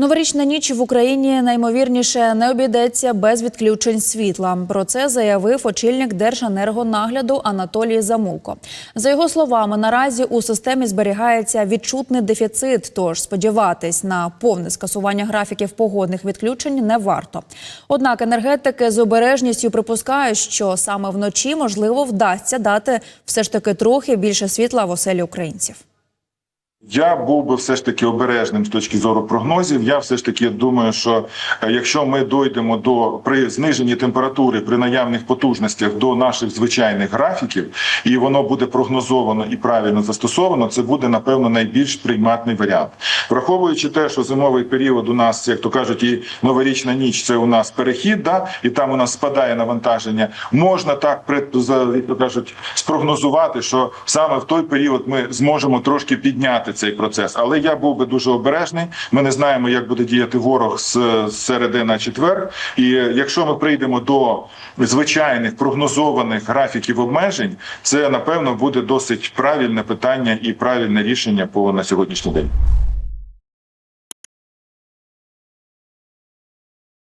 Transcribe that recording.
Новорічна ніч в Україні наймовірніше не обійдеться без відключень світла. Про це заявив очільник Держенергонагляду Анатолій Замулко. За його словами, наразі у системі зберігається відчутний дефіцит. Тож сподіватись на повне скасування графіків погодних відключень не варто. Однак енергетики з обережністю припускають, що саме вночі можливо вдасться дати все ж таки трохи більше світла в оселі українців. Я був би все ж таки обережним з точки зору прогнозів. Я все ж таки думаю, що е, якщо ми дойдемо до при зниженні температури при наявних потужностях до наших звичайних графіків, і воно буде прогнозовано і правильно застосовано, це буде напевно найбільш прийматний варіант, враховуючи те, що зимовий період у нас, як то кажуть, і новорічна ніч це у нас перехід, да і там у нас спадає навантаження. Можна так як то кажуть спрогнозувати, що саме в той період ми зможемо трошки підняти цей процес. Але я був би дуже обережний. Ми не знаємо, як буде діяти ворог з середи на четвер. І якщо ми прийдемо до звичайних прогнозованих графіків обмежень, це напевно буде досить правильне питання і правильне рішення по на сьогоднішній день.